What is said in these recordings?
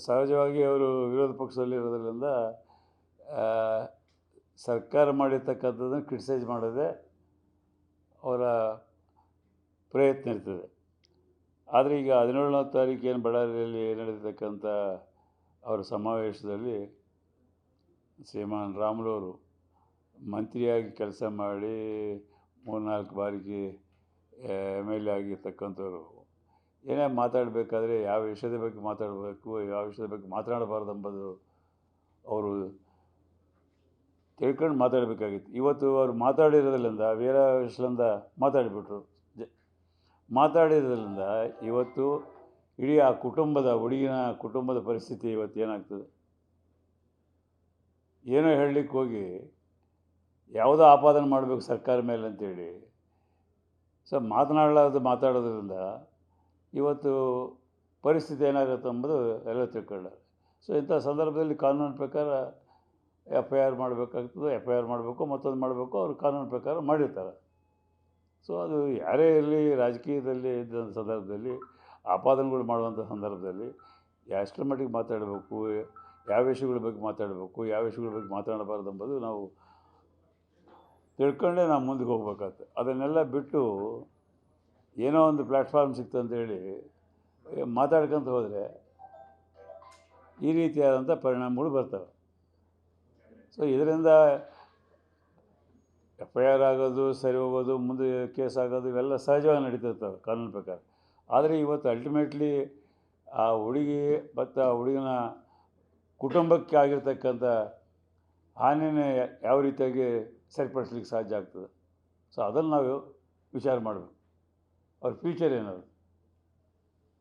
ಸಹಜವಾಗಿ ಅವರು ವಿರೋಧ ಪಕ್ಷದಲ್ಲಿರೋದ್ರಿಂದ ಆ, ಸರ್ಕಾರ ಮಾಡಿರ್ತಕ್ಕಂಥದ್ದನ್ನು ಕ್ರಿಟಿಸೈಸ್ ಮಾಡೋದೇ ಅವರ ಪ್ರಯತ್ನ ಇರ್ತದೆ. ಆದರೆ ಈಗ ಹದಿನೇಳನೇ ತಾರೀಕು ಏನು ಬಳ್ಳಾರಿಯಲ್ಲಿ ನಡೆದಿರ್ತಕ್ಕಂಥ ಅವರ ಸಮಾವೇಶದಲ್ಲಿ ಶ್ರೀಮಾನ್ ರಾಮುಲವರು ಮಂತ್ರಿಯಾಗಿ ಕೆಲಸ ಮಾಡಿ ಮೂರ್ನಾಲ್ಕು ಬಾರಿಗೆ ಎಂ ಎಲ್ ಎ ಆಗಿರ್ತಕ್ಕಂಥವ್ರು ಏನೇ ಮಾತಾಡಬೇಕಾದ್ರೆ ಯಾವ ವಿಷಯದ ಬಗ್ಗೆ ಮಾತಾಡಬೇಕು, ಯಾವ ವಿಷಯದ ಬಗ್ಗೆ ಮಾತನಾಡಬಾರ್ದು ಎಂಬುದು ಅವರು ತಿಳ್ಕೊಂಡು ಮಾತಾಡಬೇಕಾಗಿತ್ತು. ಇವತ್ತು ಅವರು ಮಾತಾಡಿರೋದ್ರಿಂದ ವೀರ ವಿಶ್ಲಂದ ಮಾತಾಡಿಬಿಟ್ರು. ಜ, ಮಾತಾಡಿರೋದ್ರಿಂದ ಇವತ್ತು ಇಡೀ ಆ ಕುಟುಂಬದ, ಹುಡುಗಿನ ಕುಟುಂಬದ ಪರಿಸ್ಥಿತಿ ಇವತ್ತು ಏನಾಗ್ತದೆ? ಏನೋ ಹೇಳಲಿಕ್ಕೆ ಹೋಗಿ ಯಾವುದೋ ಆಪಾದನೆ ಮಾಡಬೇಕು ಸರ್ಕಾರ ಮೇಲೆ ಅಂತೇಳಿ. ಸೊ ಮಾತನಾಡಲಾರ್ದು ಮಾತಾಡೋದ್ರಿಂದ ಇವತ್ತು ಪರಿಸ್ಥಿತಿ ಏನಾಗುತ್ತೆ ಅಂಬುದು ಎಲ್ಲ ತಿಳ್ಕೊಳ್ಳ ಸೊ ಇಂಥ ಸಂದರ್ಭದಲ್ಲಿ ಕಾನೂನು ಪ್ರಕಾರ ಎಫ್ ಐ ಆರ್ ಮಾಡಬೇಕಾಗ್ತದೆ ಎಫ್ ಐ ಆರ್ ಮಾಡಬೇಕು, ಮತ್ತೊಂದು ಮಾಡಬೇಕು, ಅವರು ಕಾನೂನು ಪ್ರಕಾರ ಮಾಡಿರ್ತಾರೆ. ಸೊ ಅದು ಯಾರೇ ಇರಲಿ, ರಾಜಕೀಯದಲ್ಲಿ ಇದ್ದ ಸಂದರ್ಭದಲ್ಲಿ, ಆಪಾದನೆಗಳು ಮಾಡುವಂಥ ಸಂದರ್ಭದಲ್ಲಿ ಎಷ್ಟರ ಮಟ್ಟಿಗೆ ಮಾತಾಡಬೇಕು, ಯಾವ ವಿಷಯಗಳ ಬಗ್ಗೆ ಮಾತಾಡಬೇಕು, ಯಾವ ವಿಷಯಗಳ ಬಗ್ಗೆ ಮಾತಾಡಬಾರ್ದು ಎಂಬುದು ನಾವು ತಿಳ್ಕೊಂಡೇ ನಾವು ಮುಂದಕ್ಕೆ ಹೋಗ್ಬೇಕಾಗ್ತದೆ. ಅದನ್ನೆಲ್ಲ ಬಿಟ್ಟು ಏನೋ ಒಂದು ಪ್ಲ್ಯಾಟ್ಫಾರ್ಮ್ ಸಿಕ್ತು ಅಂತೇಳಿ ಮಾತಾಡ್ಕೊಂತ ಹೋದರೆ ಈ ರೀತಿಯಾದಂಥ ಪರಿಣಾಮಗಳು ಬರ್ತವೆ. ಸೊ ಇದರಿಂದ ಎಫ್ ಐ ಆರ್ ಆಗೋದು, ಸರಿ ಹೋಗೋದು, ಮುಂದೆ ಕೇಸ್ ಆಗೋದು, ಇವೆಲ್ಲ ಸಹಜವಾಗಿ ನಡೀತಿರ್ತವೆ ಕಾನೂನು ಪ್ರಕಾರ. ಆದರೆ ಇವತ್ತು ಅಲ್ಟಿಮೇಟ್ಲಿ ಆ ಹುಡುಗಿ ಮತ್ತು ಆ ಹುಡುಗನ ಕುಟುಂಬಕ್ಕೆ ಆಗಿರ್ತಕ್ಕಂಥ ಹಾನಿನೇ ಯಾವ ರೀತಿಯಾಗಿ ಸರಿಪಡಿಸ್ಲಿಕ್ಕೆ ಸಾಧ್ಯ ಆಗ್ತದೆ? ಸೊ ಅದನ್ನು ನಾವು ವಿಚಾರ ಮಾಡಬೇಕು. ಅವ್ರ ಫ್ಯೂಚರ್ ಏನದು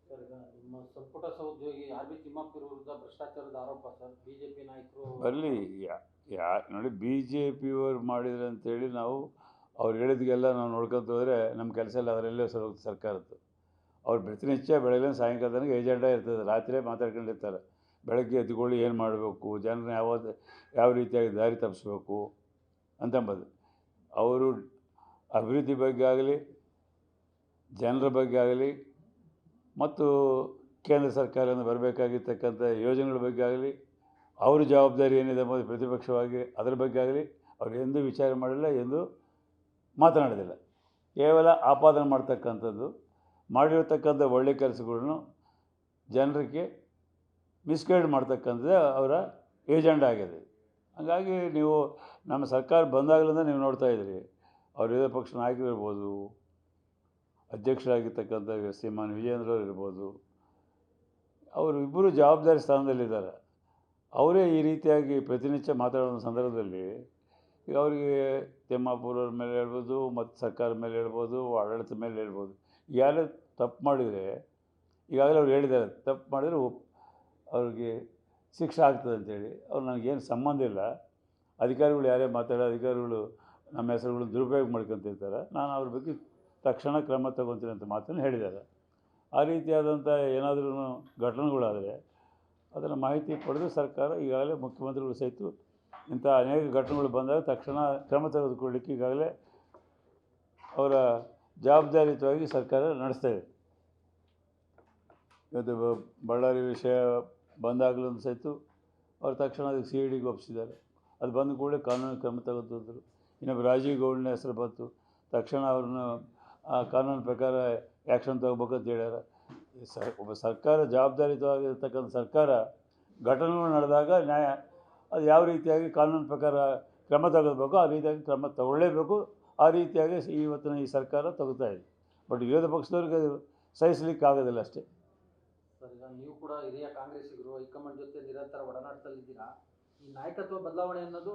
ಸರ್ ಈಗ ನಿಮ್ಮ ಸಂಪುಟ ಸಹೋದ್ಯೋಗಿ ಆರ್ ಬಿ ತಿಮ್ಮಪ್ಪರ ವಿರುದ್ಧ ಭ್ರಷ್ಟಾಚಾರದ ಆರೋಪ ಸರ್. ಬಿಜೆಪಿ ನಾಯಕರು ಬರಲಿ ಯಾ ನೋಡಿ ಬಿ ಜೆ ಪಿಯವರು ಮಾಡಿದ್ರು ಅಂತೇಳಿ ನಾವು ಅವ್ರು ಹೇಳಿದ್ಗೆಲ್ಲ ನಾವು ನೋಡ್ಕೊತ ಹೋದರೆ ನಮ್ಮ ಕೆಲಸ ಎಲ್ಲ ಅದರಲ್ಲೇ ಸರ್ ಹೋಗ್ತದೆ ಸರ್ಕಾರದ್ದು. ಅವ್ರು ಪ್ರತಿನಿತ್ಯ ಬೆಳಗ್ಗೆ ಸಾಯಂಕಾಲ ತನಕ ಏಜೆಂಡಾ ಇರ್ತದೆ ರಾತ್ರಿ ಮಾತಾಡ್ಕೊಂಡಿರ್ತಾರೆ. ಬೆಳಗ್ಗೆ ಎದ್ದುಕೊಳ್ಳಿ ಏನು ಮಾಡಬೇಕು ಜನರನ್ನ ಯಾವ ಯಾವ ರೀತಿಯಾಗಿ ದಾರಿ ತಪ್ಪಿಸ್ಬೇಕು ಅಂತಂಬದು. ಅವರು ಅಭಿವೃದ್ಧಿ ಬಗ್ಗೆ ಆಗಲಿ ಜನರ ಬಗ್ಗೆ ಆಗಲಿ ಮತ್ತು ಕೇಂದ್ರ ಸರ್ಕಾರದಿಂದ ಬರಬೇಕಾಗಿರ್ತಕ್ಕಂಥ ಯೋಜನೆಗಳ ಬಗ್ಗೆ ಆಗಲಿ, ಅವ್ರ ಜವಾಬ್ದಾರಿ ಏನಿದೆ ಎಂಬುದು ಪ್ರತಿಪಕ್ಷವಾಗಿ, ಅದರ ಬಗ್ಗೆ ಆಗಲಿ ಅವರು ಎಂದೂ ವಿಚಾರ ಮಾಡಿಲ್ಲ, ಎಂದು ಮಾತನಾಡೋದಿಲ್ಲ. ಕೇವಲ ಆಪಾದನೆ ಮಾಡ್ತಕ್ಕಂಥದ್ದು, ಮಾಡಿರತಕ್ಕಂಥ ಒಳ್ಳೆಯ ಕೆಲಸಗಳನ್ನು ಜನರಿಗೆ ಮಿಸ್ಗೈಡ್ ಮಾಡ್ತಕ್ಕಂಥದ್ದೇ ಅವರ ಏಜೆಂಡ ಆಗಿದೆ. ಹಾಗಾಗಿ ನೀವು ನಮ್ಮ ಸರ್ಕಾರ ಬಂದಾಗಲಿಂದ ನೀವು ನೋಡ್ತಾ ಇದ್ದೀರಿ, ಅವ್ರ ವಿರೋಧ ಪಕ್ಷ ನಾಯಕರು ಇರ್ಬೋದು ಅಧ್ಯಕ್ಷರಾಗಿರ್ತಕ್ಕಂಥ ಶ್ರೀಮಾನ್ ವಿಜೇಂದ್ರ ಅವರು ಇರ್ಬೋದು, ಅವರು ಇಬ್ಬರು ಜವಾಬ್ದಾರಿ ಸ್ಥಾನದಲ್ಲಿದ್ದಾರೆ. ಅವರೇ ಈ ರೀತಿಯಾಗಿ ಪ್ರತಿನಿತ್ಯ ಮಾತಾಡೋ ಸಂದರ್ಭದಲ್ಲಿ ಈಗ ಅವರಿಗೆ ತಿಮ್ಮಾಪುರವ್ರ ಮೇಲೆ ಹೇಳ್ಬೋದು ಮತ್ತು ಸರ್ಕಾರದ ಮೇಲೆ ಹೇಳ್ಬೋದು, ಆಡಳಿತದ ಮೇಲೆ ಹೇಳ್ಬೋದು. ಯಾರೇ ತಪ್ಪು ಮಾಡಿದರೆ, ಈಗಾಗಲೇ ಅವ್ರು ಹೇಳಿದ್ದಾರೆ, ತಪ್ಪು ಮಾಡಿದರೆ ಒಪ್ ಅವ್ರಿಗೆ ಶಿಕ್ಷೆ ಆಗ್ತದೆ ಅಂತೇಳಿ. ಅವ್ರು ನನಗೇನು ಸಂಬಂಧ ಇಲ್ಲ. ಅಧಿಕಾರಿಗಳು ಯಾರೇ ಮಾತಾಡೋ ಅಧಿಕಾರಿಗಳು ನಮ್ಮ ಹೆಸರುಗಳು ದುರುಪಯೋಗ ಮಾಡ್ಕೊತಿರ್ತಾರೆ ನಾನು ಅವ್ರ ಬಗ್ಗೆ ತಕ್ಷಣ ಕ್ರಮ ತಗೊತೀನಿ ಅಂತ ಮಾತನ್ನು ಹೇಳಿದ್ದಾರೆ. ಆ ರೀತಿಯಾದಂಥ ಏನಾದರೂ ಘಟನೆಗಳಾದರೆ ಅದನ್ನು ಮಾಹಿತಿ ಪಡೆದು ಸರ್ಕಾರ ಈಗಾಗಲೇ ಮುಖ್ಯಮಂತ್ರಿಗಳು ಸಹಿತ ಇಂಥ ಅನೇಕ ಘಟನೆಗಳು ಬಂದಾಗ ತಕ್ಷಣ ಕ್ರಮ ತೆಗೆದುಕೊಳ್ಳಿಕ್ಕೆ ಈಗಾಗಲೇ ಅವರ ಜವಾಬ್ದಾರಿಯುತವಾಗಿ ಸರ್ಕಾರ ನಡೆಸ್ತಾ ಇದೆ. ಇವತ್ತು ಬಳ್ಳಾರಿ ವಿಷಯ ಬಂದಾಗಲೂ ಸಹಿತ ಅವರು ತಕ್ಷಣ ಅದಕ್ಕೆ ಸಿ ಇ ಡಿಗೆ ಒಪ್ಪಿಸಿದ್ದಾರೆ. ಅದು ಬಂದ ಕೂಡಲೇ ಕಾನೂನು ಕ್ರಮ ತೆಗೆದುಕೊಂಡರು. ಇನ್ನೊಬ್ಬ ರಾಜೀವ್ ಗೌಡನ ಹೆಸರು ಬಂತು. ತಕ್ಷಣ ಅವ್ರನ್ನ ಕಾನೂನು ಪ್ರಕಾರ ಆ್ಯಕ್ಷನ್ ಅಂತ ಹೇಳ್ಯಾರ. ಈ ಸ ಒಬ್ಬ ಸರ್ಕಾರ ಜವಾಬ್ದಾರಿಯುತವಾಗಿರ್ತಕ್ಕಂಥ ಸರ್ಕಾರ ಘಟನೆಗಳು ನಡೆದಾಗ ನ್ಯಾಯ ಅದು ಯಾವ ರೀತಿಯಾಗಿ ಕಾನೂನು ಪ್ರಕಾರ ಕ್ರಮ ತಗೋಬೇಕು ಆ ರೀತಿಯಾಗಿ ಕ್ರಮ ತಗೊಳ್ಳೇಬೇಕು ಆ ರೀತಿಯಾಗಿ ಇವತ್ತಿನ ಈ ಸರ್ಕಾರ ತಗೋತಾ ಇದೆ. ಬಟ್ ವಿರೋಧ ಪಕ್ಷದವ್ರಿಗೆ ಅದು ಸಹಿಸ್ಲಿಕ್ಕೆ ಆಗೋದಿಲ್ಲ ಅಷ್ಟೇ. ಸರ್ ಈಗ ನೀವು ಕೂಡ ಹಿರಿಯ ಕಾಂಗ್ರೆಸ್ಸಿಗರು ಹೈಕಮಾಂಡ್ ಜೊತೆ ನಿರಂತರ ಒಡನಾಟದಲ್ಲಿದ್ದೀರಾ ಈ ನಾಯಕತ್ವ ಬದಲಾವಣೆ ಅನ್ನೋದು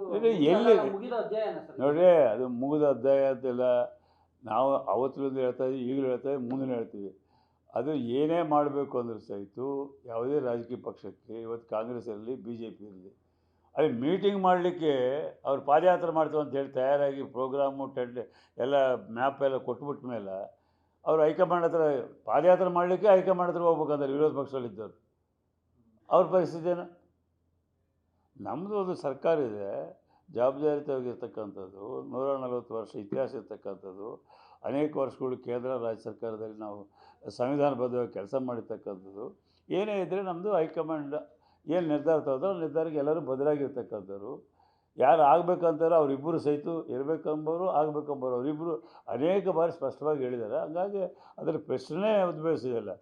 ಎಲ್ಲಿ- ಮುಗಿದ ಅಧ್ಯಾಯನ ಸರ್ ನೋಡ್ರಿ ಅದು ಮುಗಿದ ಅಧ್ಯಾಯ ಅಂತೆಲ್ಲ. ನಾವು ಅವತ್ತಿನಿಂದ ಹೇಳ್ತಾ ಇದ್ದೀವಿ, ಈಗಲೂ ಹೇಳ್ತಾ ಇದ್ದೀವಿ, ಮುಂದಿನ ಹೇಳ್ತೀವಿ. ಅದು ಏನೇ ಮಾಡಬೇಕು ಅಂದ್ರೆ ಸಹಿತ ಯಾವುದೇ ರಾಜಕೀಯ ಪಕ್ಷಕ್ಕೆ ಇವತ್ತು ಕಾಂಗ್ರೆಸ್ ಇರಲಿ ಬಿ ಜೆ ಪಿ ಇರಲಿ, ಅಲ್ಲಿ ಮೀಟಿಂಗ್ ಮಾಡಲಿಕ್ಕೆ ಅವ್ರು ಪಾದಯಾತ್ರೆ ಮಾಡ್ತೀವಿ ಅಂತ ಹೇಳಿ ತಯಾರಾಗಿ ಪ್ರೋಗ್ರಾಮು ಟೆಂಟ್ ಎಲ್ಲ ಮ್ಯಾಪ್ ಎಲ್ಲ ಕೊಟ್ಬಿಟ್ಟ ಮೇಲೆ ಅವರು ಹೈಕಮಾಂಡ್ ಹತ್ರ ಪಾದಯಾತ್ರೆ ಮಾಡಲಿಕ್ಕೆ ಹೈಕಮಾಂಡ್ ಹತ್ರ ಹೋಗ್ಬೇಕಂದ್ರೆ ವಿರೋಧ ಪಕ್ಷದಲ್ಲಿದ್ದವರು ಅವ್ರ ಪರಿಸ್ಥಿತಿ ಏನು ನಮ್ಮದು ಒಂದು ಸರ್ಕಾರ ಇದೆ. ಜವಾಬ್ದಾರಿತವಾಗಿರ್ತಕ್ಕಂಥದ್ದು, ನೂರ ನಲವತ್ತು ವರ್ಷ ಇತಿಹಾಸ ಇರ್ತಕ್ಕಂಥದ್ದು, ಅನೇಕ ವರ್ಷಗಳು ಕೇಂದ್ರ ರಾಜ್ಯ ಸರ್ಕಾರದಲ್ಲಿ ನಾವು ಸಂವಿಧಾನಬದ್ಧವಾಗಿ ಕೆಲಸ ಮಾಡಿರ್ತಕ್ಕಂಥದ್ದು. ಏನೇ ಇದ್ದರೆ ನಮ್ಮದು ಹೈಕಮಾಂಡ್ ಏನು ನಿರ್ಧಾರ ತಗೋತಾರೆ ನಿರ್ಧಾರಕ್ಕೆ ಎಲ್ಲರೂ ಬದಲಾಗಿರ್ತಕ್ಕಂಥವ್ರು ಯಾರು ಆಗಬೇಕಂತಾರೋ ಅವರಿಬ್ಬರು ಸಹಿತ ಇರಬೇಕೆಂಬವರು ಆಗಬೇಕಂಬರು ಅವರಿಬ್ಬರು ಅನೇಕ ಬಾರಿ ಸ್ಪಷ್ಟವಾಗಿ ಹೇಳಿದ್ದಾರೆ. ಹಂಗಾಗಿ ಅದರ ಪ್ರಶ್ನೆ ಉದ್ಭವಿಸಿದೆಲ್ಲ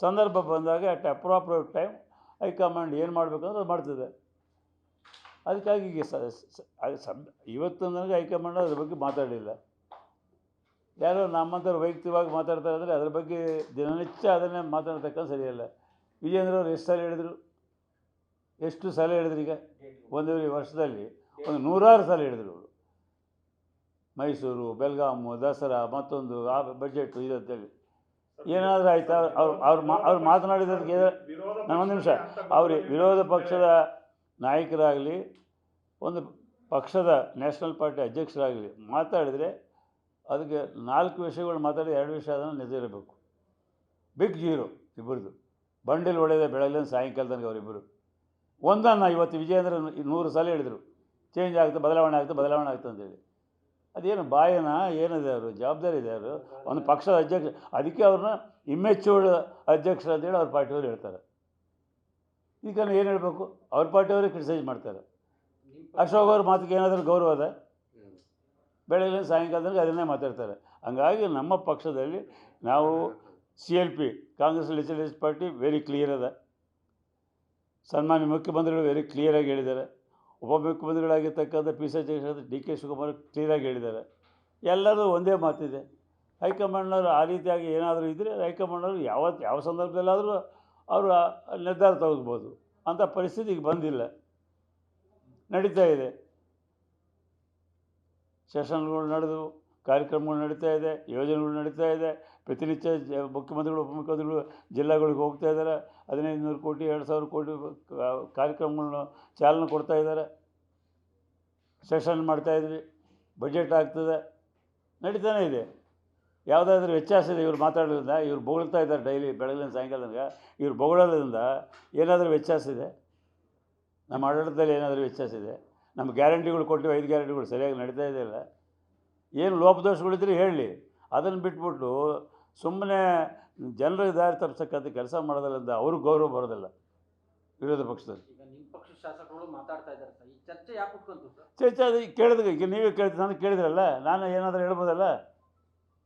ಸಂದರ್ಭ ಬಂದಾಗ ಅಟ್ ಅಪ್ರಾಪ್ರಿಯೇಟ್ ಟೈಮ್ ಹೈಕಮಾಂಡ್ ಏನು ಮಾಡಬೇಕಂದ್ರೆ ಅದು ಮಾಡ್ತದೆ. ಅದಕ್ಕಾಗಿ ಈಗ ಸಬ್ ಇವತ್ತು ನನಗೆ ಹೈಕಮಾಂಡ್ ಅದ್ರ ಬಗ್ಗೆ ಮಾತಾಡಲಿಲ್ಲ. ಯಾರೋ ನಮ್ಮಂಥವ್ರು ವೈಯಕ್ತಿಕವಾಗಿ ಮಾತಾಡ್ತಾರೆ ಅಂದರೆ ಅದ್ರ ಬಗ್ಗೆ ದಿನನಿತ್ಯ ಅದನ್ನೇ ಮಾತಾಡ್ತಕ್ಕಂಥ ಸರಿಯಲ್ಲ ವಿಜೇಂದ್ರ ಅವರು ಎಷ್ಟು ಸಲ ಹೇಳಿದರು? ಎಷ್ಟು ಸಲ ಹೇಳಿದ್ರು ಈಗ? ಒಂದೂವರೆ ವರ್ಷದಲ್ಲಿ ಒಂದು ನೂರಾರು ಸಲ ಹೇಳಿದರು ಅವರು. ಮೈಸೂರು ಬೆಲ್ಗಾಮು ದಸರಾ, ಮತ್ತೊಂದು ಆ ಬಜೆಟ್ ಇದಂತೇಳಿ ಏನಾದರೂ ಆಯ್ತಾ, ಅವ್ರು ಅವ್ರು ಮಾ, ಅವ್ರು ಮಾತನಾಡಿದ್ದಕ್ಕೆ ನಾನು ಒಂದು ನಿಮಿಷ. ಅವ್ರಿಗೆ ವಿರೋಧ ಪಕ್ಷದ ನಾಯಕರಾಗಲಿ, ಒಂದು ಪಕ್ಷದ ನ್ಯಾಷನಲ್ ಪಾರ್ಟಿ ಅಧ್ಯಕ್ಷರಾಗಲಿ ಮಾತಾಡಿದರೆ ಅದಕ್ಕೆ ನಾಲ್ಕು ವಿಷಯಗಳು ಮಾತಾಡಿ ಎರಡು ವಿಷಯ ಅದನ್ನು ನಿಜ ಬಿಗ್ ಜೀರೋ ಇಬ್ಬರದು ಬಂಡಿಲ್ ಒಳ್ಳೆಯದೇ ಬೆಳಗ್ಗೆ ಸಾಯಂಕಾಲ ತನಕ ಅವರಿಬ್ಬರು ಒಂದನ್ನು ಇವತ್ತು ವಿಜಯೇಂದ್ರ ನೂರು ಸಲ ಹೇಳಿದರು. ಚೇಂಜ್ ಆಗುತ್ತೆ, ಬದಲಾವಣೆ ಆಗುತ್ತೆ ಬದಲಾವಣೆ ಆಗುತ್ತೆ ಅಂತೇಳಿ. ಅದೇನು ಬಾಯನ, ಏನಿದೆ ಅವರು, ಜವಾಬ್ದಾರಿ ಇದೆ ಅವರು. ಒಂದು ಪಕ್ಷದ ಅಧ್ಯಕ್ಷ, ಅದಕ್ಕೆ ಅವ್ರನ್ನ ಇಮ್ಮೆಚೂರ್ಡ್ ಅಧ್ಯಕ್ಷರು ಅಂತೇಳಿ ಅವ್ರ ಪಾರ್ಟಿಯವರು ಹೇಳ್ತಾರೆ. ಈಗ ಏನು ಹೇಳಬೇಕು? ಅವ್ರ ಪಾರ್ಟಿಯವರೇ ಕ್ರಿಟಿಸೈಸ್ ಮಾಡ್ತಾರೆ. ಅಶೋಕ್ ಅವ್ರ ಮಾತಿಗೆ ಏನಾದರೂ ಗೌರವ ಅದ ಬೆಳಗ್ಗೆ ಸಾಯಂಕಾಲದಲ್ಲಿ ಅದನ್ನೇ ಮಾತಾಡ್ತಾರೆ. ಹಂಗಾಗಿ ನಮ್ಮ ಪಕ್ಷದಲ್ಲಿ ನಾವು C L P Congress legislative party very clear ಅದ ಸನ್ಮಾನ್ಯ ಮುಖ್ಯಮಂತ್ರಿಗಳು ವೆರಿ ಕ್ಲಿಯರಾಗಿ ಹೇಳಿದ್ದಾರೆ. ಉಪಮುಖ್ಯಮಂತ್ರಿಗಳಾಗಿರ್ತಕ್ಕಂಥ P C D K Shivakumar ಕ್ಲಿಯರಾಗಿ ಹೇಳಿದ್ದಾರೆ. ಎಲ್ಲರೂ ಒಂದೇ ಮಾತಿದೆ. ಹೈಕಮಾಂಡ್ನವರು ಆ ರೀತಿಯಾಗಿ ಏನಾದರೂ ಇದ್ದರೆ ಹೈಕಮಾಂಡ್ನವರು ಯಾವತ್ತು ಯಾವ ಸಂದರ್ಭದಲ್ಲಾದರೂ ಅವರು ನಿರ್ಧಾರ ತಗೋಬೋದು ಅಂಥ ಪರಿಸ್ಥಿತಿಗೆ ಬಂದಿಲ್ಲ. ನಡೀತಾ ಇದೆ. ಸೆಷನ್ಗಳು ನಡೆದು, ಕಾರ್ಯಕ್ರಮಗಳು ನಡೀತಾ ಇದೆ, ಯೋಜನೆಗಳು ನಡೀತಾ ಇದೆ. ಪ್ರತಿನಿತ್ಯ ಮುಖ್ಯಮಂತ್ರಿಗಳು, ಉಪಮುಖ್ಯಮಂತ್ರಿಗಳು ಜಿಲ್ಲೆಗಳಿಗೆ ಹೋಗ್ತಾ ಇದ್ದಾರೆ. ಹದಿನೈದು ನೂರು ಕೋಟಿ, ಎರಡು ಸಾವಿರ ಕೋಟಿ ಕಾರ್ಯಕ್ರಮಗಳನ್ನ ಚಾಲನೆ ಕೊಡ್ತಾ ಇದ್ದಾರೆ. ಸೆಷನ್ ಮಾಡ್ತಾಯಿದ್ವಿ ಬಜೆಟ್ ಆಗ್ತದೆ. ನಡೀತಾನೆ ಇದೆ. ಯಾವುದಾದ್ರೂ ವ್ಯತ್ಯಾಸ ಇದೆ ಇವ್ರು ಮಾತಾಡೋದ್ರಿಂದ ಇವ್ರು ಬೊಗಳ್ತಾ ಇದ್ದಾರೆ ಡೈಲಿ ಬೆಳಗಿನ ಸಾಯಂಕಾಲ ತನಕ ಇವ್ರು ಬೊಗಳೋದ್ರಿಂದ ಏನಾದರೂ ವ್ಯತ್ಯಾಸ ಇದೆ ನಮ್ಮ ಆಡಳಿತದಲ್ಲಿ ಏನಾದರೂ ವ್ಯತ್ಯಾಸ ಇದೆ ನಮ್ಮ ಗ್ಯಾರಂಟಿಗಳು ಕೊಟ್ಟು ಐದು ಗ್ಯಾರಂಟಿಗಳು ಸರಿಯಾಗಿ ನಡೀತಾ ಇದೆಯಲ್ಲ ಏನು ಲೋಪದೋಷಗಳಿದ್ರೆ ಹೇಳಿ. ಅದನ್ನು ಬಿಟ್ಬಿಟ್ಟು ಸುಮ್ಮನೆ ಜನರಿಗೆ ದಾರಿ ತಪ್ಪಿಸಕ್ಕಂಥ ಕೆಲಸ ಮಾಡೋದ್ರಿಂದ ಅವ್ರಿಗೆ ಗೌರವ ಬರೋದಿಲ್ಲ ವಿರೋಧ ಪಕ್ಷದಲ್ಲಿ ಚರ್ಚೆ ಅದು ಕೇಳಿದ್ರೆ ಈಗ ನೀವೇ ಕೇಳ್ತೀನಿ ನಾನು ಕೇಳಿದ್ರಲ್ಲ ನಾನು ಏನಾದರೂ ಹೇಳ್ಬೋದಲ್ಲ?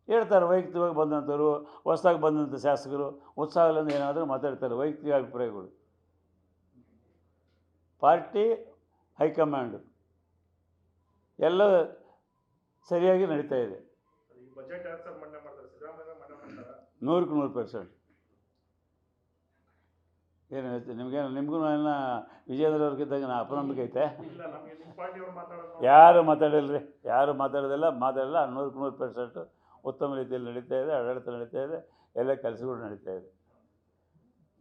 ಹೇಳ್ತಾರೆ ವೈಯಕ್ತಿಕವಾಗಿ ಬಂದಂಥವ್ರು ಹೊಸದಾಗಿ ಬಂದಂಥ ಶಾಸಕರು ಉತ್ಸಾಹದಿಂದ ಏನಾದರೂ ಮಾತಾಡ್ತಾರೆ ವೈಯಕ್ತಿಕ ಅಭಿಪ್ರಾಯಗಳು. Party high command. ಎಲ್ಲ ಸರಿಯಾಗಿ ನಡೀತಾ ಇದೆ. ನೂರಕ್ಕೆ ನೂರು ಪರ್ಸೆಂಟ್. ಏನು ನಿಮಗೇನು ನಿಮಗೂ ನನ್ನ ವಿಜೇಂದ್ರ ಅವ್ರಿಗಿದ್ದಾಗ ನಾ ಅಪನಂಬಿಕೆ ಐತೆ? ಯಾರು ಮಾತಾಡಿಲ್ಲ ರೀ ಯಾರು ಮಾತಾಡೋದಿಲ್ಲ ಮಾತಾಡಲ್ಲ ನೂರಕ್ಕೆ ನೂರು ಪರ್ಸೆಂಟು ಉತ್ತಮ ರೀತಿಯಲ್ಲಿ ನಡೀತಾ ಇದೆ ಆಡಳಿತ ನಡೀತಾ ಇದೆ ಎಲ್ಲ ಕೆಲಸಗಳು ನಡೀತಾ ಇದೆ.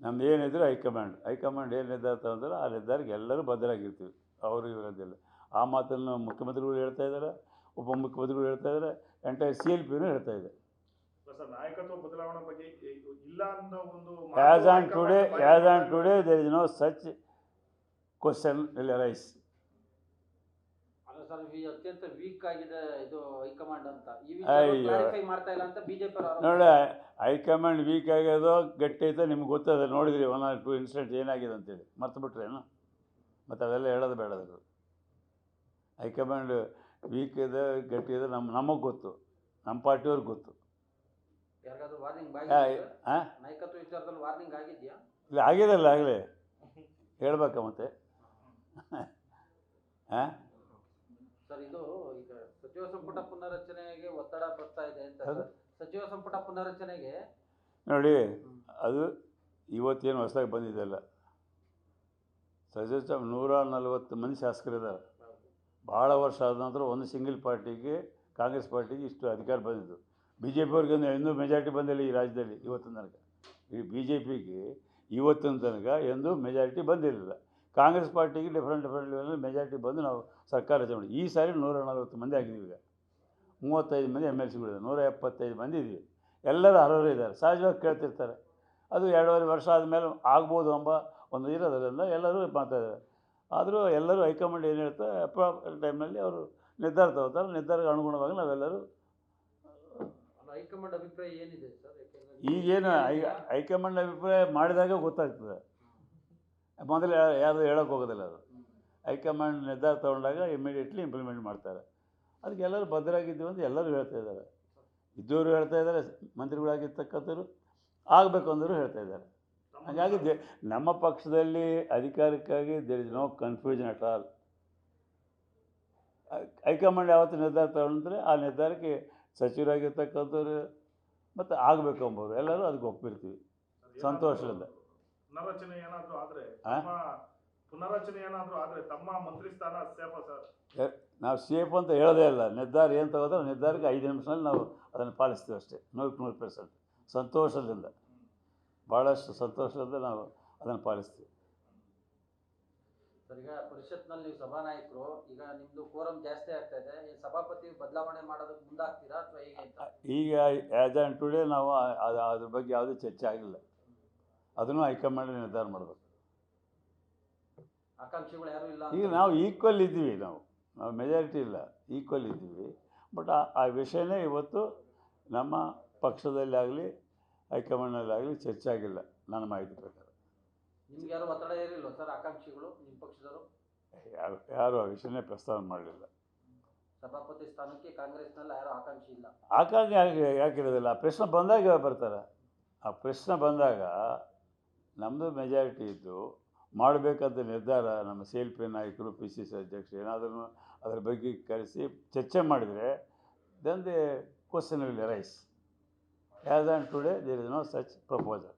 ನಮ್ದು ಏನಿದ್ರು ಹೈಕಮಾಂಡ್ ಹೈಕಮಾಂಡ್ ಏನು ನಿರ್ಧಾರ ತಗೊಂಡ್ರೆ ಆ ನಿರ್ಧಾರಕ್ಕೆ ಎಲ್ಲರೂ ಬದ್ಧರಾಗಿರ್ತೀವಿ. ಅವರು ಇರೋದಿಲ್ಲ. ಆ ಮಾತನ್ನು ಮುಖ್ಯಮಂತ್ರಿಗಳು ಹೇಳ್ತಾ ಇದ್ದಾರೆ ಉಪಮುಖ್ಯಮಂತ್ರಿಗಳು ಹೇಳ್ತಾ ಇದ್ದಾರೆ ಎಂಟೈರ್ ಸಿ ಎಲ್ ಪಿನೂ ಹೇಳ್ತಾ ಇದೆ. ಇಲ್ಲ as on today as on today there is no such question will arise sir ಅತ್ಯಂತ ವೀಕ್ ಆಗಿದೆ ಇದು ಹೈಕಮಾಂಡ್ ಅಂತ. ಕ್ಲಾರಿಫೈ ಮಾಡ್ತಾ ಇಲ್ಲ ಅಂತ ಬಿಜೆಪಿ ನೋಡಿ ಹೈಕಮಾಂಡ್ ವೀಕ್ ಆಗ್ಯದೋ ಗಟ್ಟಿ ಐತೆ ನಿಮ್ಗೆ ಗೊತ್ತದ ನೋಡಿದ್ರಿ ಒನ್ ಆರ್ ಟು ಇನ್ಸಿಡೆಂಟ್ ಏನಾಗಿದೆ ಅಂತೇಳಿ. ಮರ್ತು ಬಿಟ್ರೇನು ಮತ್ತು ಅವೆಲ್ಲ ಹೇಳೋದು ಬೇಡದು ಹೈಕಮಾಂಡ್ ವೀಕ್ ಇದೆ ಗಟ್ಟಿ ಇದೆ ನಮ್ಮ ನಮಗೆ ಗೊತ್ತು. ನಮ್ಮ ಪಾರ್ಟಿಯವ್ರಿಗೆ ಗೊತ್ತು. ಇಲ್ಲ ಆಗಿದಲ್ಲ ಆಗಲೇ. ಹೇಳ್ಬೇಕಾ ಮತ್ತೆ? ಹಾಂ? ಸರ್ ಇದು ಈಗ ಸಚಿವ ಸಂಪುಟ ಪುನರಚನೆಗೆ ಒತ್ತಡ ಬರ್ತಾ ಇದೆ ಅಂತ ಸರ್. ಸಚಿವ ಸಂಪುಟ ಪುನರಚನೆಗೆ ನೋಡಿ ಅದು ಇವತ್ತೇನು ಹೊಸದಾಗಿ ಬಂದಿದೆಯಲ್ಲ ಸಚಿವ ನೂರ ನಲವತ್ತು ಮಂದಿ ಶಾಸಕರಿದ್ದಾರೆ ಭಾಳ ವರ್ಷ ಆದ ನಂತರ ಒಂದು ಸಿಂಗಲ್ ಪಾರ್ಟಿಗೆ ಕಾಂಗ್ರೆಸ್ ಪಾರ್ಟಿಗೆ ಇಷ್ಟು ಅಧಿಕಾರ ಬಂದಿದ್ದು. ಬಿ ಜೆ ಪಿಯವ್ರಿಗೆ ಇನ್ನೂ ಮೆಜಾರಿಟಿ ಬಂದಿಲ್ಲ ಈ ರಾಜ್ಯದಲ್ಲಿ ಇವತ್ತಿನ ತನಕ. ಈ ಬಿ ಜೆ ಪಿಗೆ ಇವತ್ತಿನ ತನಕ ಎಂದೂ ಮೆಜಾರಿಟಿ ಬಂದಿರಲಿಲ್ಲ. ಕಾಂಗ್ರೆಸ್ ಪಾರ್ಟಿಗೆ ಡಿಫ್ರೆಂಟ್ ಡಿಫ್ರೆಂಟ್ ಲೆವೆಲಲ್ಲಿ ಮೆಜಾರಿಟಿ ಬಂದು ನಾವು ಸರ್ಕಾರ ರಚನೆ ಮಾಡಿ. ಈ ಸಾರಿ ನೂರ ನಲವತ್ತು ಮಂದಿ ಆಗಿದ್ದೀವಿ ಈಗ. ಮೂವತ್ತೈದು ಮಂದಿ ಎಂ ಎಲ್ ಸಿಗಳಿದೆ ನೂರ ಎಪ್ಪತ್ತೈದು ಮಂದಿ ಇದ್ದೀವಿ ಎಲ್ಲರೂ ಅರ್ಹರು ಇದ್ದಾರೆ. ಸಹಜವಾಗಿ ಕೇಳ್ತಿರ್ತಾರೆ. ಅದು ಎರಡೂವರೆ ವರ್ಷ ಆದಮೇಲೆ ಆಗ್ಬೋದು ಎಂಬ ಒಂದು ಇರೋದ್ರಿಂದ ಎಲ್ಲರೂ ಮಾತಾಡಿದ್ದಾರೆ ಆದರೂ ಎಲ್ಲರೂ ಹೈಕಮಾಂಡ್ ಏನು ಹೇಳ್ತಾರೆ ಅಪ್ರಾಪ್ರಿಯೇಟ್ ಟೈಮ್ನಲ್ಲಿ ಅವರು ನಿರ್ಧಾರ ತಗೋತಾರೆ. ನಿರ್ಧಾರಕ್ಕೆ ಅನುಗುಣವಾಗಿ ನಾವೆಲ್ಲರೂ ಹೈಕಮಾಂಡ್ ಅಭಿಪ್ರಾಯ ಏನಿದೆ ಸರ್? ಈಗೇನು ಹೈ ಹೈಕಮಾಂಡ್ ಅಭಿಪ್ರಾಯ ಮಾಡಿದಾಗ ಗೊತ್ತಾಗ್ತದೆ. ಮೊದಲು ಯಾರು ಹೇಳೋಕೆ ಹೋಗೋದಿಲ್ಲ ಅದು. ಹೈಕಮಾಂಡ್ ನಿರ್ಧಾರ ತೊಗೊಂಡಾಗ ಇಮಿಡಿಯೇಟ್ಲಿ ಇಂಪ್ಲಿಮೆಂಟ್ ಮಾಡ್ತಾರೆ. ಅದಕ್ಕೆ ಎಲ್ಲರೂ ಭದ್ರಾಗಿದ್ದೀವಿ ಅಂತ ಎಲ್ಲರೂ ಹೇಳ್ತಾ ಇದ್ದಾರೆ. ಇದ್ದವರು ಹೇಳ್ತಾ ಇದ್ದಾರೆ, ಮಂತ್ರಿಗಳಾಗಿರ್ತಕ್ಕಂಥವ್ರು ಆಗಬೇಕು ಅಂದರು ಹೇಳ್ತಾ ಇದ್ದಾರೆ. ಹಾಗಾಗಿ ದೆ- ನಮ್ಮ ಪಕ್ಷದಲ್ಲಿ ಅಧಿಕಾರಕ್ಕಾಗಿ there is no confusion at all high command ಯಾವತ್ತು ನಿರ್ಧಾರ ತಗೊಂಡ್ರೆ ಆ ನಿರ್ಧಾರಕ್ಕೆ ಸಚಿವರಾಗಿರ್ತಕ್ಕಂಥವ್ರು ಮತ್ತು ಆಗಬೇಕು ಅಂಬೋದು ಎಲ್ಲರೂ ಅದಕ್ಕೆ ಒಪ್ಪಿರ್ತೀವಿ. ಸಂತೋಷದಿಂದ. ಪುನರ್ರಚನೆ ಏನಾದರೂ ಆದರೆ ಪುನರಚನೆ ಏನಾದ್ರೂ ಆದ್ರೆ ತಮ್ಮ ಮಂತ್ರಿ ಸ್ಥಾನ ಸೇಫ ಸರ್? ನಾವು ಸೇಫ್ ಅಂತ ಹೇಳೋದೇ ಇಲ್ಲ. ನಿರ್ಧಾರ ಏನು ತಗೋದ್ರೆ ನಿರ್ಧಾರಕ್ಕೆ ಐದು ನಿಮಿಷದಲ್ಲಿ ನಾವು ಅದನ್ನು ಪಾಲಿಸ್ತೀವಿ ಅಷ್ಟೇ. ನೂರಕ್ಕೆ ನೂರು ಪರ್ಸೆಂಟ್ ಸಂತೋಷದಿಂದ. ಭಾಳಷ್ಟು ಸಂತೋಷದಿಂದ ನಾವು ಅದನ್ನು ಪಾಲಿಸ್ತೀವಿ. ಸರ್ ಈಗ ಪರಿಷತ್ನಲ್ಲಿ ನೀವು ಸಭಾನಾಯಕರು ಈಗ ನಿಮ್ಮದು ಕೋರಂ ಜಾಸ್ತಿ ಆಗ್ತಾ ಇದೆ. ಈ ಸಭಾಪತಿ ಬದಲಾವಣೆ ಮಾಡೋದಕ್ಕೆ ಮುಂದಾಗ್ತೀರಾ ಅಥವಾ ಈಗ ಅಂತ? ಈಗ ಆ್ಯಸ್ ಆ್ಯಂಡ್ ಟುಡೇ ನಾವು ಅದ್ರ ಬಗ್ಗೆ ಯಾವುದೇ ಚರ್ಚೆ ಆಗಿಲ್ಲ. ಅದನ್ನು ಹೈಕಮಾಂಡ್ ನಿರ್ಧಾರ ಮಾಡಬೇಕು. ಆಕಾಂಕ್ಷಿಗಳು ಯಾರು ಇಲ್ಲ ಈಗ ನಾವು ಈಕ್ವಲ್ ಇದ್ದೀವಿ ನಾವು. ನಾವು ಮೆಜಾರಿಟಿ ಇಲ್ಲ ಈಕ್ವಲ್ ಇದ್ದೀವಿ. ಬಟ್ ಆ ಆ ವಿಷಯನೇ ಇವತ್ತು ನಮ್ಮ ಪಕ್ಷದಲ್ಲಿ ಆಗಲಿ ಹೈಕಮಾಂಡ್ನಲ್ಲಾಗಲಿ ಚರ್ಚೆ ಆಗಿಲ್ಲ ನನ್ನ ಮಾಹಿತಿ ಪ್ರಕಾರ. ನಿಮ್ಗೆ ಯಾರು ಒತ್ತಡ ಸರ್ ಆಕಾಂಕ್ಷಿಗಳು ನಿಮ್ಮ ಪಕ್ಷದವರು? ಯಾರು ಯಾರು ಆ ವಿಷಯನೇ ಪ್ರಸ್ತಾವ ಮಾಡಲಿಲ್ಲ. ಸಭಾಪತಿ ಸ್ಥಾನಕ್ಕೆ ಕಾಂಗ್ರೆಸ್ನಲ್ಲಿ ಯಾರು ಆಕಾಂಕ್ಷಿ ಇಲ್ಲ? ಆಕಾಂಕ್ಷಿ ಯಾಕೆ ಯಾಕಿರೋದಿಲ್ಲ ಆ ಪ್ರಶ್ನೆ ಬಂದಾಗ ಬರ್ತಾರೆ? ಆ ಪ್ರಶ್ನೆ ಬಂದಾಗ ನಮ್ಮದು ಮೆಜಾರಿಟಿ ಇದ್ದು ಮಾಡಬೇಕಂತ ನಿರ್ಧಾರ ನಮ್ಮ ಸಿ ಪಿ ನಾಯಕರು ಪಿ ಸಿ ಸಿ ಅಧ್ಯಕ್ಷರು ಏನಾದರೂ ಅದರ ಬಗ್ಗೆ ಕರೆಸಿ ಚರ್ಚೆ ಮಾಡಿದರೆ then they question will rise as and today there is no such proposal